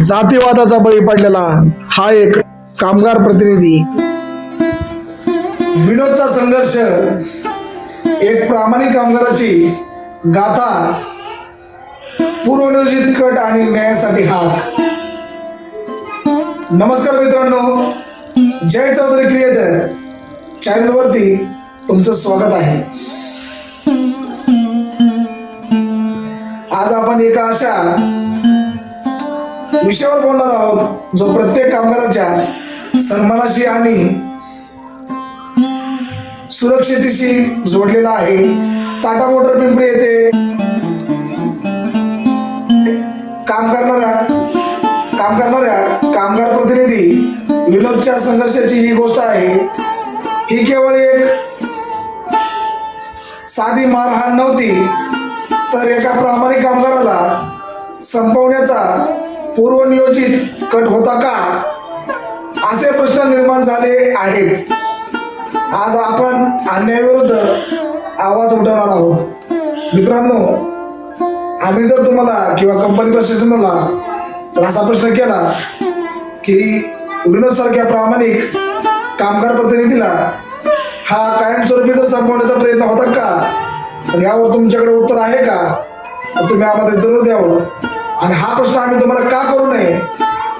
जातीवादाचा बळी पडलेला हा एक कामगार प्रतिनिधी. विनोदचा संघर्ष एक प्रामाणिक कामगाराची गाथा पूर्वनियोजित कट आणि न्यायासाठी हाक. नमस्कार मित्रांनो. जय चौधरी क्रिएटर चॅनलवरती तुमचं स्वागत आहे. आज आपण एका अशा विषयावर बोलणार आहोत. जो प्रत्येक कामगाराच्या सन्मानाशी आणि सुरक्षितेशी जोडलेला आहे. टाटा मोटर पिंपरी येथे काम करणाऱ्या काम करणाऱ्या कामगार प्रतिनिधी विनोदच्या संघर्षाची ही गोष्ट आहे. ही केवळ एक साधी मारहाण नव्हती तर एका प्रामाणिक कामगाराला संपवण्याचा पूर्वनियोजित कट होता का? असे प्रश्न निर्माण झाले आहेत. आज आपण अन्यायाविरुद्ध आवाज उठवणार आहोत. मित्रांनो आम्ही जर तुम्हाला किंवा कंपनी प्रशासनाला जर असा प्रश्न केला की विनोद सारख्या प्रामाणिक कामगार प्रतिनिधीला हा कायमस्वरूपी जर संपवण्याचा प्रयत्न होता का? तर यावर तुमच्याकडे उत्तर आहे का? तर तुम्ही आम्हाला जरूर द्यावं. आणि हा प्रश्न आम्ही तुम्हाला का करू नये?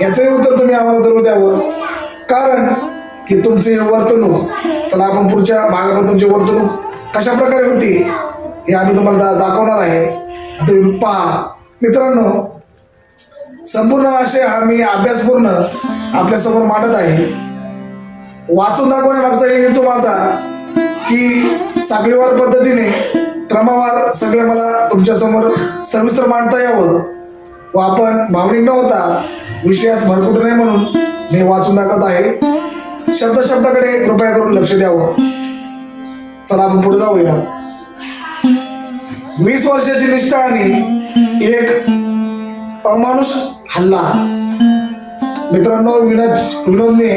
याचंही उत्तर तुम्ही आम्हाला जरूर द्यावं हो. कारण की तुमची वर्तणूक चला आपण पुढच्या भागामध्ये तुमची वर्तणूक कशा प्रकारे होती हे आम्ही तुम्हाला दा दाखवणार आहे. तुम्ही पहा मित्रांनो संपूर्ण असे हा मी अभ्यासपूर्ण आपल्यासमोर मांडत आहे. वाचून दाखवण्यामागचा हेतू माझा की साखळीवार पद्धतीने क्रमवार सगळं मला तुमच्यासमोर सविस्तर मांडता यावं. व आपण भावनिक न होता विषयास भरकुट नाही म्हणून मी वाचून दाखवत आहे. शब्द शब्दाकडे कृपया करून लक्ष द्यावं. चला आपण पुढे जाऊया. वीस वर्षाची निष्ठा आणि एक अमानुष हल्ला. मित्रांनो विनोद विनोदने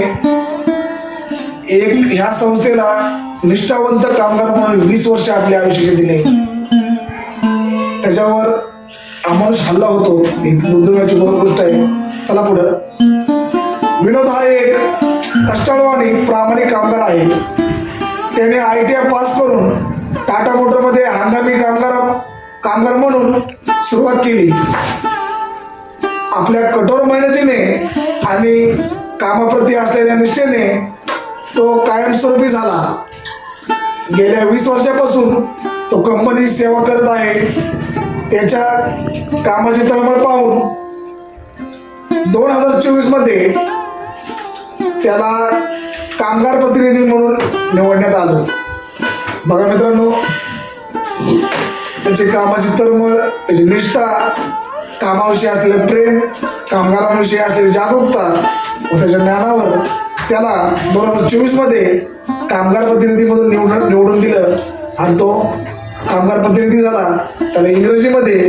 एक ह्या संस्थेला निष्ठावंत कामगार म्हणून वीस वर्ष आपले आयुष्याचे दिले. त्याच्यावर अमानुष हल्ला होतो. एक दुर्दैवाची बरोबर गोष्ट आहे. चला पुढं. विनोद हा एक कष्टाळू आणि प्रामाणिक कामगार आहे. त्याने आय टी आय पास करून टाटा मोटरमध्ये हंगामी कामगार कामगार म्हणून सुरुवात केली. आपल्या कठोर मेहनतीने आणि कामाप्रती असलेल्या निष्ठेने तो कायमस्वरूपी झाला. गेल्या वीस वर्षापासून तो कंपनी सेवा करत आहे. त्याच्या कामाची तळमळ पाहून दोन हजार चोवीसमध्ये त्याला कामगार प्रतिनिधी म्हणून निवडण्यात आलं. बघा मित्रांनो त्याची कामाची तळमळ त्याची निष्ठा कामाविषयी असलेलं प्रेम कामगारांविषयी असलेली जागरूकता व त्याच्या ज्ञानावर त्याला दोन हजार चोवीसमध्ये कामगार प्रतिनिधीमधून निवडून निवडून दिलं. आणि तो कामगार प्रतिनिधी झाला त्याला इंग्रजीमध्ये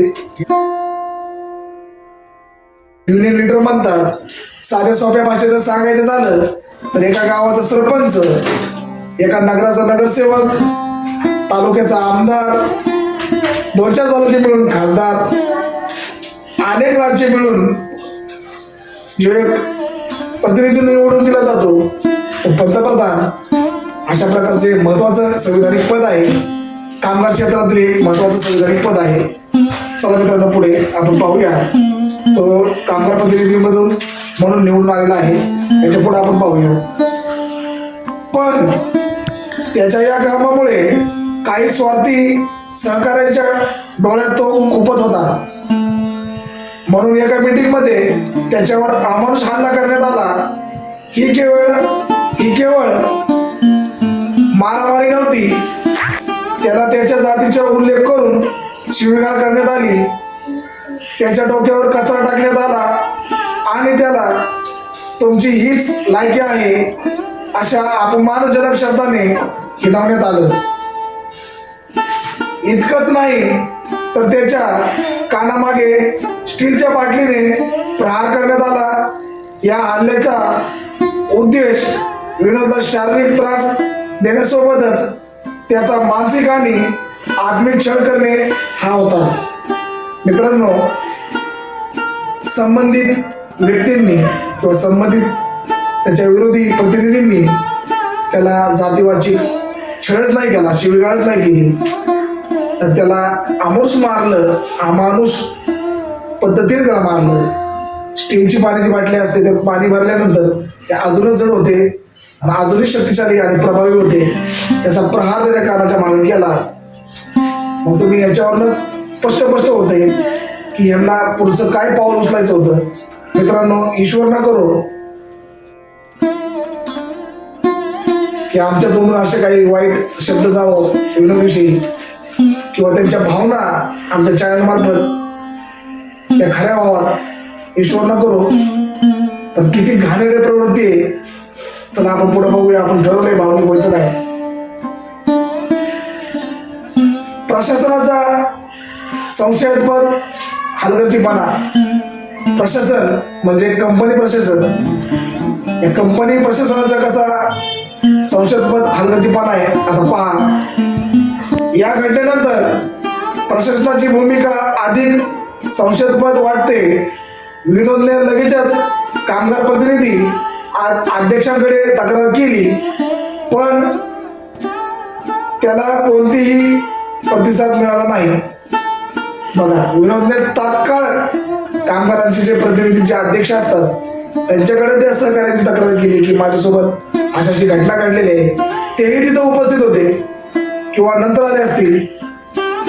युनियन लिडर म्हणतात. साध्या सोप्या भाषेत जर सांगायचं झालं तर एका गावाचा सरपंच एका नगराचा नगरसेवक तालुक्याचा आमदार दोन चार तालुके मिळून खासदार अनेक राज्य मिळून जो एक प्रतिनिधी निवडून दिला जातो तो पंतप्रधान. अशा प्रकारचे महत्वाचं संविधानिक पद आहे. कामगार क्षेत्रातील एक महत्वाचं संविधानिक पद आहे. चला मित्रांनो पुढे आपण पाहूया. तो कामगार प्रतिनिधीमधून म्हणून निवडून आलेला आहे. त्याच्या पुढे आपण पाहूया. पण त्याच्या या कामामुळे काही स्वार्थी सहकाऱ्यांच्या डोळ्यात तो खुपत होता. म्हणून एका मीटिंगमध्ये त्याच्यावर अमानुष हल्ला करण्यात आला. ही केवळ ही केवळ मारामारी नव्हती. त्याला त्याच्या जातीचा उल्लेख करून शिवीगाळ करण्यात आली. त्याच्या डोक्यावर कचरा टाकण्यात आला आणि त्याला तुमची हीच लायकी आहे अशा अपमानजनक शब्दाने हिणवण्यात आलं. इतकंच नाही तर त्याच्या कानामागे स्टीलच्या बाटलीने प्रहार करण्यात आला. या हल्ल्याचा उद्देश विनोदला शारीरिक त्रास देण्यासोबतच त्याचा मानसिक आणि आत्मिक छळ करणे हा होता. मित्रांनो संबंधित व्यक्तींनी किंवा संबंधित त्याच्या विरोधी प्रतिनिधींनी त्याला जातीवाची छळच नाही केला शिवगाळच नाही केली. तर त्याला आमुष मारलं अमानुष पद्धतीने त्याला मारलं. स्टीलची पाण्याची बाटली असते त्यात पाणी भरल्यानंतर ते अजूनच जड होते. आणि अजूनही शक्तिशाली आणि प्रभावी होते. त्याचा प्रहार त्याच्या कानाच्या मागे केला. मग तुम्ही याच्यावरूनच स्पष्ट स्पष्ट होते की यांना पुढचं काय पाऊल उचलायचं होतं. मित्रांनो ईश्वर ना करो. की आमच्या तोंडून असे काही वाईट शब्द जावं विनोदविषयी किंवा त्यांच्या भावना आमच्या चॅनल मार्फत त्या खऱ्या व्हाव्यात ईश्वर ना करो. तर किती घाणेरे प्रवृत्ती आहे. चला आपण पुढे बघूया आपण ठरवलंय भावनिक व्हायचं नाही प्रशासनाचा संशयास्पद हलगर्जीपणा. प्रशासन म्हणजे कंपनी प्रशासन. या कंपनी प्रशासनाचा कसा संशयास्पद हलगर्जीपणा आहे आता पहा. या घटनेनंतर प्रशासनाची भूमिका अधिक संशयास्पद वाटते. विनोदने लगेचच कामगार प्रतिनिधी अध्यक्षांकडे तक्रार केली पण त्याला कोणतीही प्रतिसाद मिळाला नाही. बघा विनोदने तात्काळ कामगारांचे जे प्रतिनिधीचे अध्यक्ष असतात त्यांच्याकडे त्या सहकार्याची तक्रार केली की माझ्यासोबत अशाशी अशी घटना घडलेली आहे. तेही तिथं उपस्थित होते. किंवा नंतर आले असतील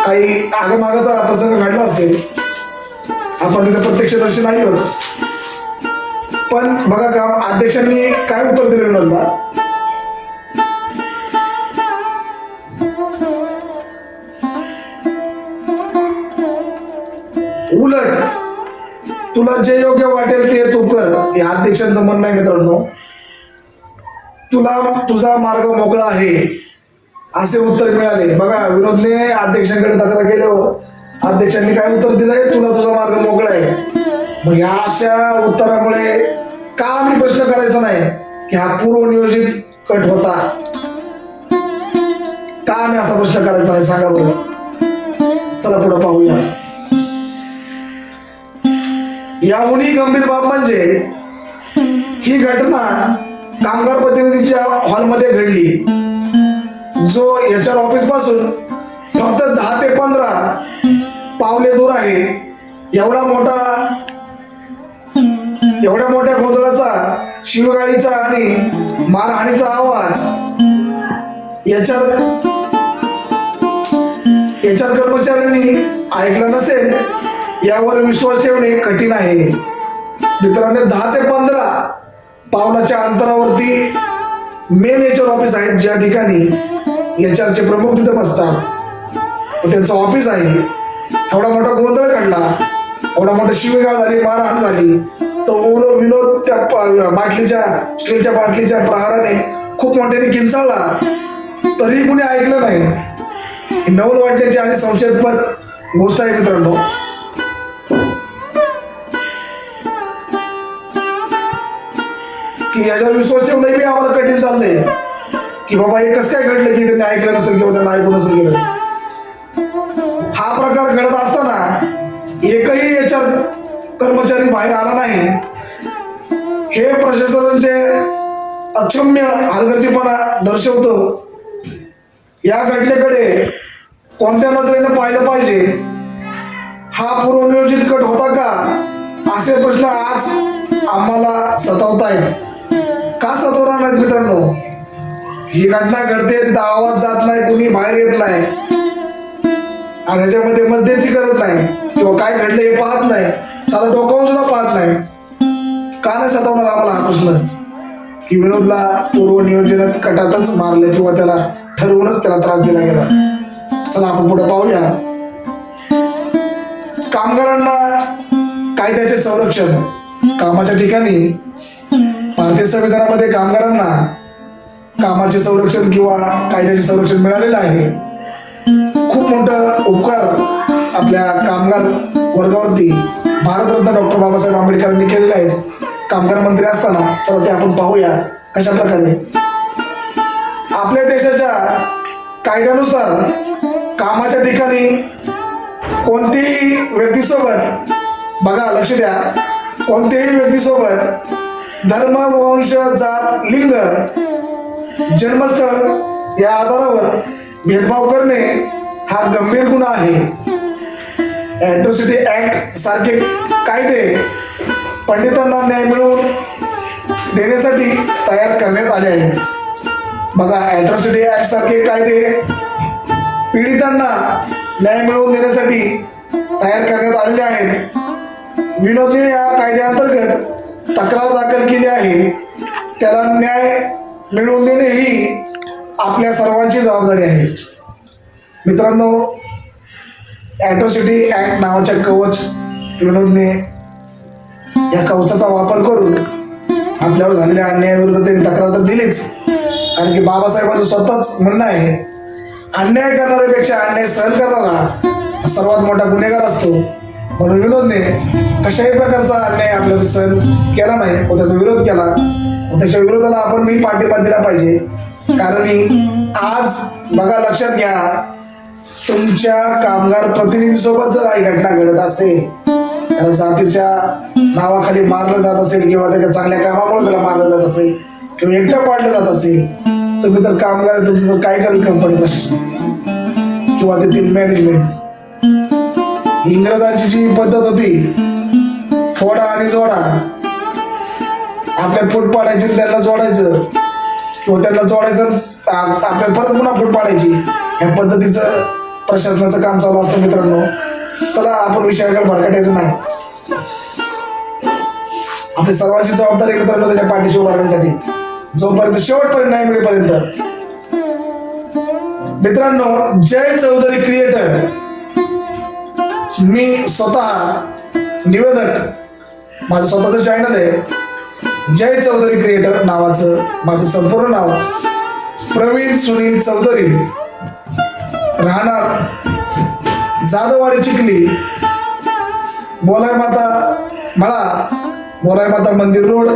काही आगमागाचा प्रसंग घडला असेल आपण तिथे प्रत्यक्षदर्शी नाही होत पण बघा का अध्यक्षांनी काय उत्तर दिलं विनोदला उलट तुला जे योग्य वाटेल ते तू कर हे अध्यक्षांचं म्हणणं आहे मित्रांनो. तुला तुझा मार्ग मोकळा आहे असे उत्तर मिळाले. बघा विनोदने अध्यक्षांकडे तक्रार केल्यावर हो. अध्यक्षांनी काय उत्तर दिलंय? तुला तुझा मार्ग मोकळा आहे. मग या अशा उत्तरामुळे का आम्ही प्रश्न करायचा नाही? की हा पूर्वनियोजित कट होता. का आम्ही असा प्रश्न करायचा नाही? सांगा बरं. चला पुढे पाहूया. याहूनही गंभीर बाब म्हणजे ही घटना कामगार प्रतिनिधीच्या हॉलमध्ये घडली. जो एच आर ऑफिसपासून फक्त दहा ते पंधरा पावले दूर आहे एवढा मोठा एवढ्या मोठ्या गोंधळाचा शिवगाळीचा आणि मारहाणीचा आवाज याच्यात याच्यात कर्मचाऱ्यांनी ऐकलं नसेल यावर विश्वास ठेवणे कठीण आहे. मित्रांनो दहा ते पंधरा पावलाच्या अंतरावरती मेन एचआर ऑफिस आहेत ज्या ठिकाणी एचआर चे प्रमुख तिथे बसतात. त्यांचं ऑफिस आहे. एवढा मोठा गोंधळ काढला एवढा मोठा शिवेगाळ झाली मारहाण झाली. तो विनोद त्या बाटलीच्या स्टीलच्या बाटलीच्या प्रहाराने खूप मोठ्याने किंचाळला. तरी कुणी ऐकलं नाही. नवल वाटण्याची आणि संशयास्पद गोष्ट आहे मित्रांनो. की याच्यावर विश्वास ठेवणं मी आम्हाला कठीण चाललंय. की बाबा हे कसं काय घडलं की त्यांनी ऐकलं नसेल किंवा त्यांना ऐकून नसेल गेलं? हा प्रकार घडत असताना एकही याच्यात कर्मचारी बाहेर आला नाही हे प्रशासनाचे अक्षम्य हलगर्जीपणा दर्शवतो. या घटनेकडे कोणत्या नजरेने पाहिलं पाहिजे? हा पूर्वनियोजित कट होता का? असे प्रश्न आज आम्हाला सतावतायत. का सतवणार नाहीत मित्रांनो? ही घटना घडते तिथं आवाज जात नाही कुणी बाहेर येत नाही. आणि ह्याच्यामध्ये मध्यस्थी करत नाही. किंवा काय घडलं हे पाहत नाही. साधा डोकावून सुद्धा पाहत नाही. का नाही सतावणार आम्हाला हा प्रश्न? की विनोदला पूर्व नियोजनात कटातच मारलं किंवा त्याला ठरवूनच त्याला त्रास दिला गेला. चला आपण पुढे पाहूया. कामगारांना कायद्याचे संरक्षण. कामाच्या ठिकाणी भारतीय संविधानामध्ये कामगारांना कामाचे संरक्षण किंवा कायद्याचे संरक्षण मिळालेलं आहे. खूप मोठं उपकार आपल्या कामगार वर्गावरती भारतरत्न डॉक्टर बाबासाहेब आंबेडकरांनी केलेले आहेत कामगार मंत्री असताना चला ते आपण पाहूया कशा प्रकारे. आपल्या देशाच्या कायद्यानुसार कामाच्या ठिकाणी कोणतीही व्यक्तीसोबत बघा लक्ष द्या कोणत्याही व्यक्तीसोबत धर्म वंश जात लिंग जन्मस्थळ या आधारावर भेदभाव करणे हा गंभीर गुन्हा आहे. ॲट्रॉसिटी ऍक्ट सारखे कायदे पंडितांना न्याय मिळवून देण्यासाठी तयार करण्यात आले आहे. बघा ॲट्रॉसिटी ऍक्ट सारखे कायदे पीडितांना न्याय मिळवून देण्यासाठी तयार करण्यात आलेले आहेत विनोदने या कायद्याअंतर्गत तक्रार दाखल केली आहे. त्याला न्याय मिळवून देणे ही आपल्या सर्वांची जबाबदारी आहे. मित्रांनो ॲट्रॉसिटी ऍक्ट नावाच्या कवच विनोदने या कवचाचा वापर करून आपल्यावर झालेल्या अन्यायाविरुद्ध त्यांनी तक्रार तर दिलीच. कारण की बाबासाहेबांचं स्वतःच म्हणणं आहे अन्याय करणाऱ्यापेक्षा अन्याय सहन करणारा सर्वात मोठा गुन्हेगार असतो. म्हणून विनोदने कशाही प्रकारचा अन्याय आपल्याला सहन केला नाही व त्याचा विरोध केला. व त्याच्या विरोधाला आपण मी पाठिंबा दिला पाहिजे. कारण आज बघा लक्षात घ्या तुमच्या कामगार प्रतिनिधीसोबत जर काही घटना घडत असेल त्याला जातीच्या नावाखाली मारलं जात असेल किंवा त्याच्या चांगल्या कामामुळे त्याला मारलं जात असेल किंवा एकटं पाडलं जात असेल तुम्ही तर कामगार तुमचं तर काय करेल कंपनी किंवा तेथील मॅनेजमेंट इंग्रजांची जी पद्धत होती फोडा आणि जोडा आपल्यात फूट पाडायची त्यांना जोडायचं किंवा त्यांना जोडायचं आपल्या परत पुन्हा फूट पाडायची ह्या पद्धतीचं प्रशासनाचं काम चालू असतं मित्रांनो. चला आपण विषयाकडे भरकटायचं नाही. आपली सर्वांची जबाबदारी मित्रांनो त्याच्या पाठीशी उभारण्यासाठी जोपर्यंत शेवटपर्यंत नाही मिळेपर्यंत. मित्रांनो जय चौधरी क्रिएटर मी स्वतः निवेदक. माझं स्वतःचं चॅनल आहे. जय चौधरी क्रिएटर नावाचं माझं संपूर्ण नाव. प्रवीण सुनील चौधरी. राहणार. जाधववाडी चिखली. बोलाय माता मळा. बोलाय माता मंदिर रोड.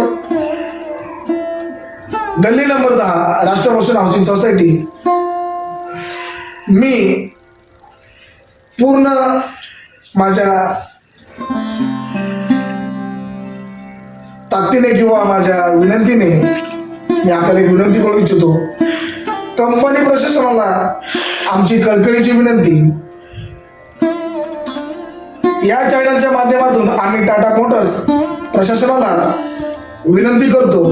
गल्ली नंबर दहा राष्ट्रभूषण हाऊसिंग सोसायटी मी पूर्ण माझ्या ताकदीने किंवा माझ्या विनंतीने मी आपल्याला एक विनंती करू इच्छितो. कंपनी प्रशासनाला आमची कळकळीची विनंती. या चॅनलच्या माध्यमातून आम्ही टाटा मोटर्स प्रशासनाला विनंती करतो.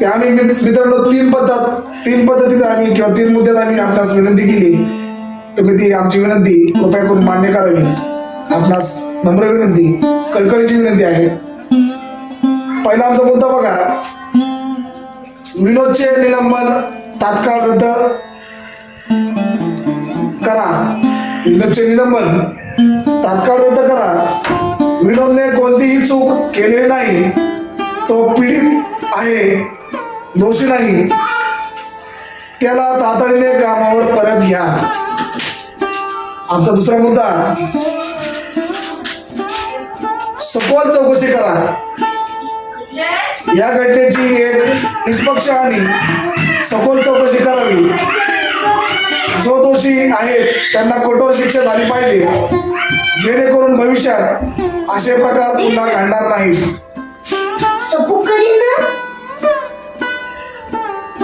ते आम्ही मित्रांनो तीन पद्धत तीन पद्धतीत आम्ही किंवा तीन मुद्द्यात आम्ही आपणास विनंती केली. तुम्ही ती आमची विनंती कृपया करून मान्य करावी आपणास नम्र विनंती कळकळीची विनंती आहे. पहिला आमचा मुद्दा बघा. विनोदचे निलंबन तात्काळ रद्द करा. विनोदचे निलंबन. तात्काळ रद्द करा. विनोदने कोणतीही चूक केलेली नाही. तो पीडित आहे दोषी नाही. त्याला तातडीने कामावर परत घ्या. आमचा दुसरा मुद्दा. सखोल चौकशी करा. या घटनेची एक निष्पक्ष आणि सखोल चौकशी करावी. जो दोषी आहेत त्यांना कठोर शिक्षा झाली पाहिजे. जेणेकरून भविष्यात असे प्रकार पुन्हा घडणार नाहीत.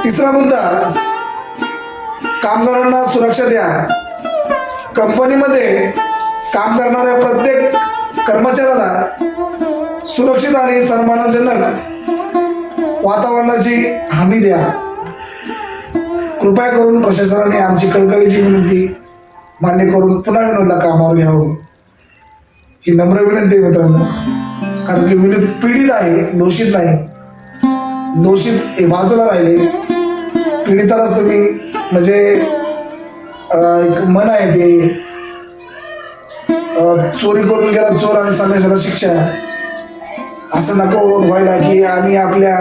तिसरा मुद्दा कामगारांना सुरक्षा द्या. कंपनीमध्ये काम करणाऱ्या प्रत्येक कर्मचाऱ्याला सुरक्षित आणि सन्मानजनक वातावरणाची हमी द्या. कृपया करून प्रशासनाने आमची कळकळीची विनंती मान्य करून पुन्हा विनोदला कामावर घ्यावं. ही नम्र विनंती आहे मित्रांनो. कारण की विनोद पीडित आहे दोषित नाही. दोषित हे बाजूला राहिले. पीडितालाच तुम्ही म्हणजे एक मन आहे ते चोरी करून गेला चोर आणि संन्यासाला शिक्षा. असं नको व्हायला की आणि आपल्या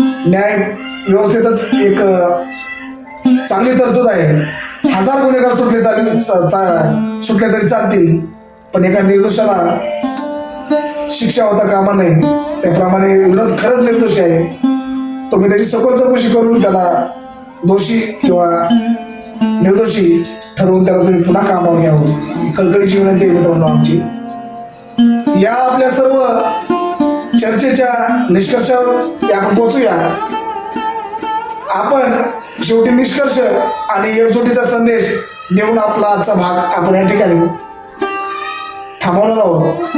न्याय व्यवस्थेतच एक चांगली तरतूद आहे. हजार गुन्हेगार सुटले चालेल सुटले तरी चालतील पण एका निर्दोषाला शिक्षा होता कामा नये. त्याप्रमाणे विनोद खरंच निर्दोष आहे. तुम्ही त्याची सखोल चौकशी करून त्याला दोषी किंवा निर्दोषी ठरवून त्याला तुम्ही पुन्हा कामावर घ्यावं कळकळीची विनंती आहे मित्रांनो आमची. या आपल्या सर्व चर्चेच्या निष्कर्षावर आपण पोहोचूया. आपण शेवटी निष्कर्ष आणि एकजुटीचा संदेश देऊन आपला आजचा भाग आपण या ठिकाणी थांबवणार आहोत.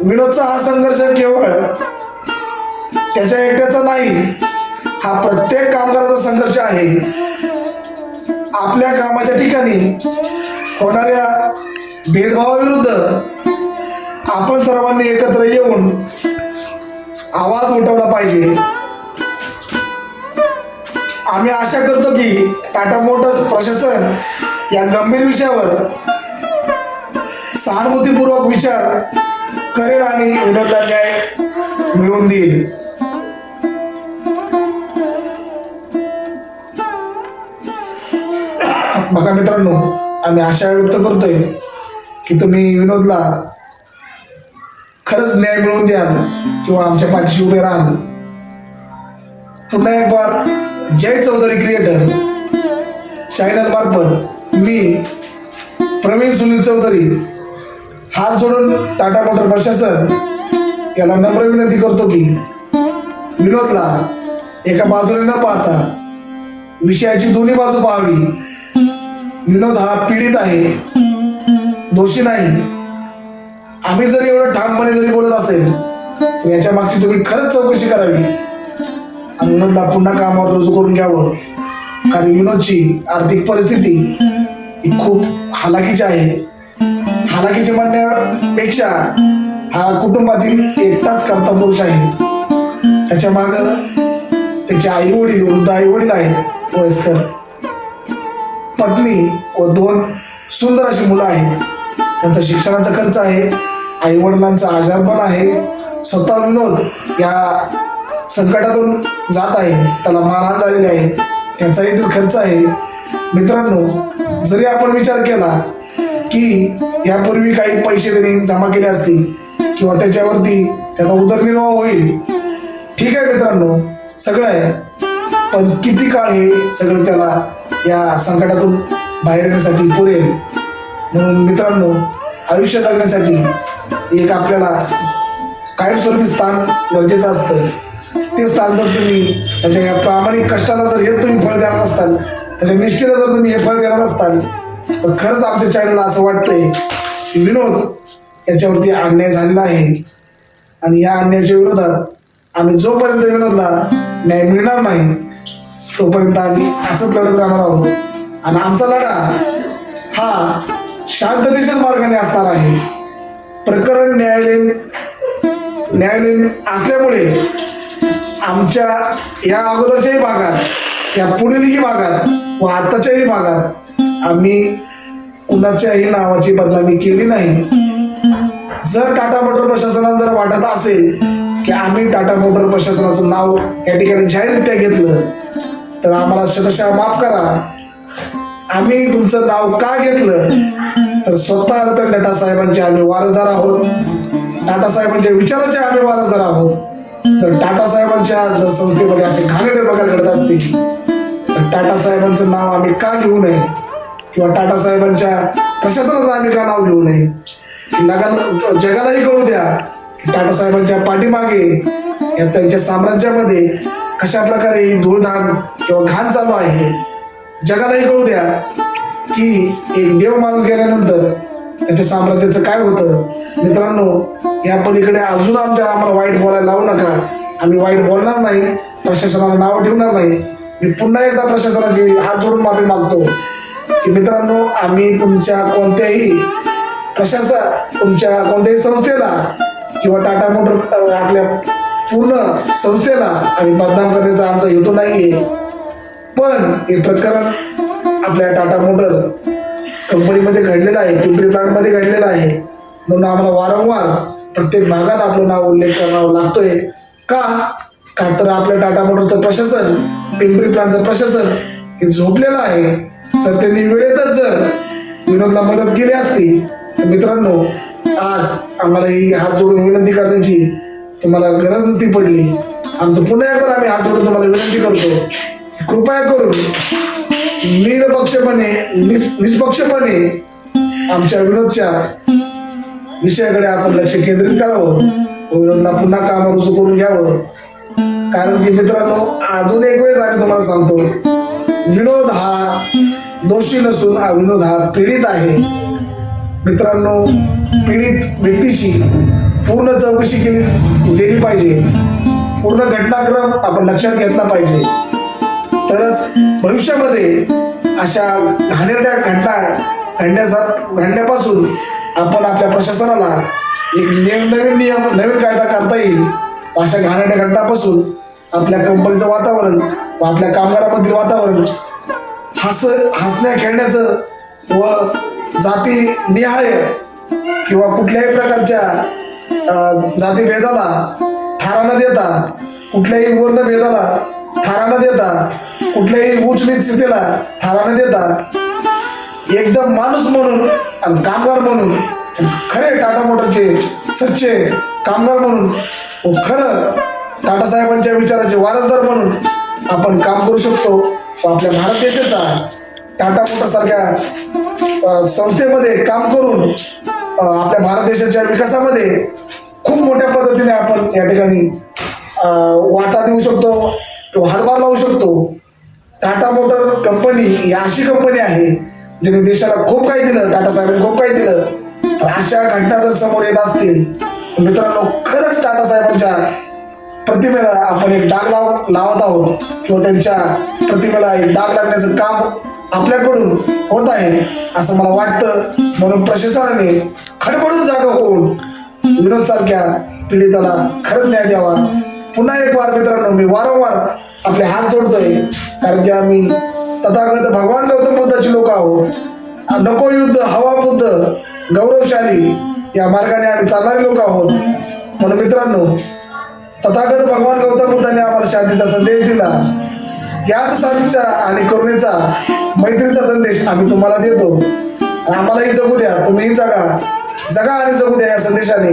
विनोदचा हा संघर्ष केवळ त्याच्या एकट्याचा नाही हा प्रत्येक कामगाराचा संघर्ष आहे. आपल्या कामाच्या ठिकाणी होणाऱ्या भेदभावाविरुद्ध आपण सर्वांनी एकत्र येऊन आवाज उठवला पाहिजे. आम्ही आशा करतो की टाटा मोटर्स प्रशासन या गंभीर विषयावर सहानुभूतीपूर्वक विचार करेल आणि विनोदला न्याय मिळवून देईल. बघा मित्रांनो आम्ही आशा व्यक्त करतोय की तुम्ही विनोदला खरंच न्याय मिळवून द्याल किंवा आमच्या पाठीशी उभे राहाल. पुन्हा एक बार जय चौधरी क्रिएटर चॅनल मार्फत मी प्रवीण सुनील चौधरी हात जोडून टाटा मोटर प्रशासन याला नम्र विनंती करतो की विनोदला एका बाजूने न पाहता विषयाची दोन्ही बाजू पाहावी. विनोद हा पीडित आहे दोषी नाही. आम्ही जरी एवढं ठामपणे जरी बोलत असेल तर याच्या मागची तुम्ही खरंच चौकशी करावी. आणि विनोदला पुन्हा कामावर रुजू करून घ्यावं. कारण विनोदची आर्थिक परिस्थिती ही खूप हालाकीची आहे. हालाकीची म्हणण्यापेक्षा हा कुटुंबातील एकटाच करता पुरुष आहे. त्याच्या माग त्याचे आई वडील वृद्ध आई वडील आहेत वयस्कर. पत्नी व दोन सुंदर अशी मुलं आहेत. त्यांचा शिक्षणाचा खर्च आहे. आई वडिलांचा आजारपण आहे. स्वतः विनोद या संकटातून जात आहे त्याला मारहाण झालेली आहे त्याचाही तर खर्च आहे. मित्रांनो जरी आपण विचार केला की यापूर्वी काही पैसे त्यांनी जमा केले असतील किंवा त्याच्यावरती त्याचा उदरनिर्वाह होईल ठीक आहे मित्रांनो सगळं आहे. पण किती काळ हे सगळं त्याला या संकटातून बाहेर येण्यासाठी पुरेल? म्हणून मित्रांनो आयुष्य जगण्यासाठी एक आपल्याला कायमस्वरूपी स्थान गरजेचं असतं. ते स्थान जर तुम्ही त्याच्या या प्रामाणिक कष्टाला जर हे तुम्ही फळ देणार नसताल त्याच्या निष्ठेला जर तुम्ही हे फळ देणार नसताल तर खरंच आमच्या चॅनलला असं वाटतंय की विनोद याच्यावरती अन्याय झालेला आहे. आणि या अन्यायाच्या विरोधात आम्ही जोपर्यंत विनोदला न्याय मिळणार नाही तोपर्यंत आम्ही असंच लढत राहणार आहोत. आणि आमचा लढा हा शांततेच्या मार्गाने असणार आहे. प्रकरण न्यायालयीन न्यायालयीन असल्यामुळे आमच्या या अगोदरच्याही भागात या पुढीलही भागात व आताच्याही भागात आम्ही कुणाच्याही नावाची बदनामी केली नाही. जर टाटा मोटर प्रशासनाला जर वाटत असेल की आम्ही टाटा मोटर प्रशासनाचं नाव या ठिकाणी जाहीररित्या घेतलं तर आम्हाला शतशः माफ करा. आम्ही तुमचं नाव का घेतलं? तर स्वतः रतन टाटा साहेबांचे आम्ही वारसदार आहोत. टाटा साहेबांच्या विचाराचे आम्ही वारसदार आहोत. जर टाटा साहेबांच्या जर संस्थेमध्ये असे घाणेरडे प्रकार घडत असतील तर टाटा साहेबांचं नाव आम्ही का घेऊ नये? किंवा टाटा साहेबांच्या प्रशासनाचं आम्ही का नाव घेऊ नये? जगालाही कळू द्या टाटा साहेबांच्या पाठीमागे या त्यांच्या साम्राज्यामध्ये कशा प्रकारे ही धूळधान किंवा घाण चालू आहे जगालाही कळू द्या की एक देव माणूस गेल्यानंतर त्याच्या साम्राज्याचं काय होतं? मित्रांनो या पलीकडे अजून आमच्या आम्हाला वाईट बोलायला लावू नका. आम्ही वाईट बोलणार नाही प्रशासनाला नावं ठेवणार नाही. मी पुन्हा एकदा प्रशासनाची हात जोडून माफी मागतो. की मित्रांनो आम्ही तुमच्या कोणत्याही प्रशासन तुमच्या कोणत्याही संस्थेला किंवा टाटा मोटर आपल्या पूर्ण संस्थेला आम्ही बदनाम करण्याचा आमचा हेतू नाहीये. पण हे प्रकरण आपल्या टाटा मोटर कंपनीमध्ये घडलेलं आहे पिंपरी प्लांटमध्ये घडलेलं आहे. म्हणून आम्हाला वारंवार प्रत्येक भागात आपलं नाव उल्लेख करावं लागतोय. का? का तर आपल्या टाटा मोटरचं प्रशासन पिंपरी प्लांटचं प्रशासन हे झोपलेलं आहे. तर त्यांनी वेळेतच जर विनोदला मदत केली असती तर मित्रांनो आज आम्हाला ही हात जोडून विनंती करण्याची तुम्हाला गरज नसती पडली. आमचं पुन्हा एकदा आम्ही हात जोडून तुम्हाला विनंती करतो. कृपया करून निरपक्षपणे निस- निष्पक्षपणे आमच्या विरोधच्या विषयाकडे आपण लक्ष केंद्रित करावं. विनोदला पुन्हा काम रुजू करून घ्यावं. कारण की मित्रांनो अजून एक वेळेस आम्ही तुम्हाला सांगतो विनोद हा दोषी नसून हा विनोद हा पीडित आहे. मित्रांनो पीडित व्यक्तीची पूर्ण चौकशी केली गेली पाहिजे. पूर्ण घटनाक्रम आपण लक्षात घेतला पाहिजे. तरच भविष्यामध्ये अशा घाणेरड्या घटना घडण्याचा घडण्यापासून आपण आपल्या प्रशासनाला एक नियम नवीन नियम नवीन कायदा करता येईल. अशा घाणेरड्या घटनापासून आपल्या कंपनीचं वातावरण व आपल्या कामगारामधील वातावरण हस हसण्या खेळण्याचं व जाती निहाय किंवा कुठल्याही प्रकारच्या जातीभेदाला थारा न देता कुठल्याही वर्णभेदाला थारा न देता कुठल्याही उच्च स्थितीला थारा न देता एकदम माणूस म्हणून आणि कामगार म्हणून खरे टाटा मोटरचे सच्चे कामगार म्हणून व खरं टाटा साहेबांच्या विचाराचे वारसदार म्हणून आपण काम करू शकतो. व आपल्या भारत देशाचा टाटा मोटरसारख्या संस्थेमध्ये काम करून आपल्या भारत देशाच्या विकासामध्ये खूप मोठ्या पद्धतीने आपण या ठिकाणी वाटा देऊ शकतो किंवा हातभार लावू शकतो. टाटा मोटर कंपनी ही अशी कंपनी आहे जिने देशाला खूप काही दिलं टाटा साहेबांनी खूप काही दिलं. पण अशा घटना जर समोर येत असतील मित्रांनो खरंच टाटा साहेबांच्या प्रतिमेला आपण एक डाग लाव लावत आहोत किंवा त्यांच्या प्रतिमेला एक डाग लागण्याचं काम आपल्याकडून होत आहे असं मला वाटतं. म्हणून प्रशासनाने खडबडून जागा होऊन विनोद सारख्या पीडिताला खरंच न्याय द्यावा. पुन्हा एक वार मित्रांनो मी वारंवार आपले हात जोडतोय. कारण की आम्ही तथागत भगवान गौतम बुद्धाची लोक आहोत. नको युद्ध हवा बुद्ध गौरवशाली या मार्गाने आम्ही चालणारे लोक आहोत. म्हणून मित्रांनो तथागत भगवान गौतम बुद्धाने आम्हाला शांतीचा संदेश दिला. याच शांतीचा आणि करुणेचा मैत्रीचा संदेश आम्ही तुम्हाला देतो. आम्हालाही जगू द्या. तुम्हीही जगा. जगा आणि जगू द्या या संदेशाने.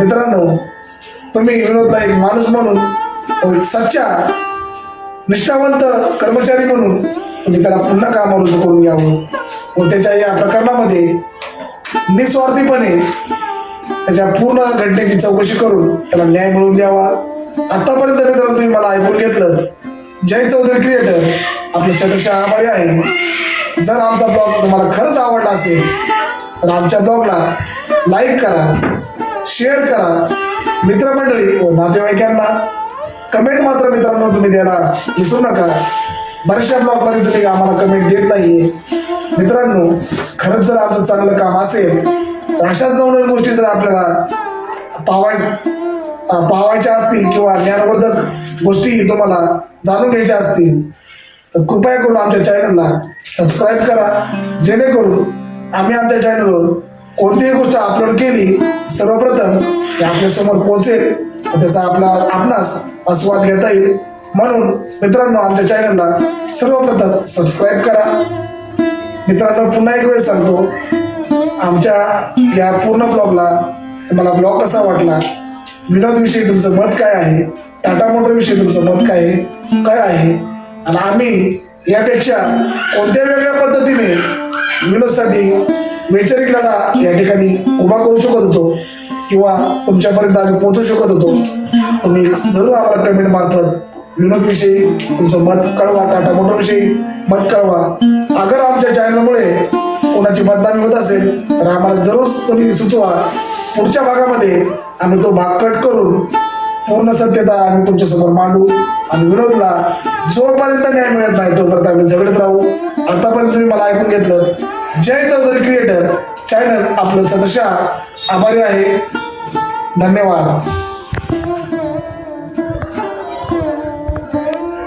मित्रांनो तुम्ही विनोदला एक माणूस म्हणून सच्चा निष्ठावंत कर्मचारी म्हणून तुम्ही त्याला पुन्हा काम रुजू करून घ्यावं. व त्याच्या या प्रकरणामध्ये निस्वार्थीपणे त्याच्या पूर्ण घटनेची चौकशी करून त्याला न्याय मिळवून द्यावा. आतापर्यंत मित्रांनो तुम्ही मला ऐकून घेतलं. जय चौधरी क्रिएटर आपलं चतुर्शा आभारी आहे. जर आमचा ब्लॉग तुम्हाला खरंच आवडला असेल तर आमच्या ब्लॉगला लाईक करा शेअर करा. मित्रमंडळी व नातेवाईकांना कमेंट मात्र मित्रांनो तुम्ही द्यायला विसरू नका. बऱ्याचशा ब्लॉगमध्ये तुम्ही आम्हाला कमेंट देत नाहीये. मित्रांनो खरंच जर आमचं चांगलं काम असेल तर अशाच नवनवीन गोष्टी जर आपल्याला पावाय पावायच्या असतील किंवा ज्ञानवर्धक गोष्टी तुम्हाला जाणून घ्यायच्या असतील तर कृपया करून आमच्या चॅनलला सबस्क्राईब करा. जेणेकरून आम्ही आमच्या चॅनलवर कोणतीही गोष्ट अपलोड केली सर्वप्रथम ती आपल्यासमोर पोहोचेल. त्याचा आपला आपणास आस्वाद घेता येईल. म्हणून मित्रांनो आमच्या चॅनलला सर्वप्रथम सबस्क्राईब करा. मित्रांनो पुन्हा एक वेळ सांगतो. आमच्या या पूर्ण ब्लॉगला तुम्हाला ब्लॉग कसा वाटला? विनोदविषयी तुमचं मत काय आहे? टाटा मोटर विषयी तुमचं मत काय आहे? काय आहे? आणि आम्ही यापेक्षा कोणत्या वेगळ्या पद्धतीने विनोदसाठी वैचारिक लढा या ठिकाणी उभा करू शकत होतो? किंवा तुमच्यापर्यंत आम्ही पोहोचू शकत होतो. तुम्ही जरूर आम्हाला कमेंट मार्फत विनोदविषयी तुमचं मत कळवा टाटा मोटरविषयी मत कळवा. अगर आमच्या चॅनलमुळे कोणाची बदनामी होत असेल तर आम्हाला जरूर तुम्ही सुचवा. पुढच्या भागामध्ये आम्ही तो भाग कट करून पूर्ण सत्यता आम्ही तुमच्यासमोर मांडू आणि विनोदला जोपर्यंत न्याय मिळत नाही तोपर्यंत आम्ही झगडत राहू. आतापर्यंत तुम्ही मला ऐकून घेतलं. जय चौधरी क्रिएटर चॅनल आपलं सदस्य. आभारी आहे. धन्यवाद.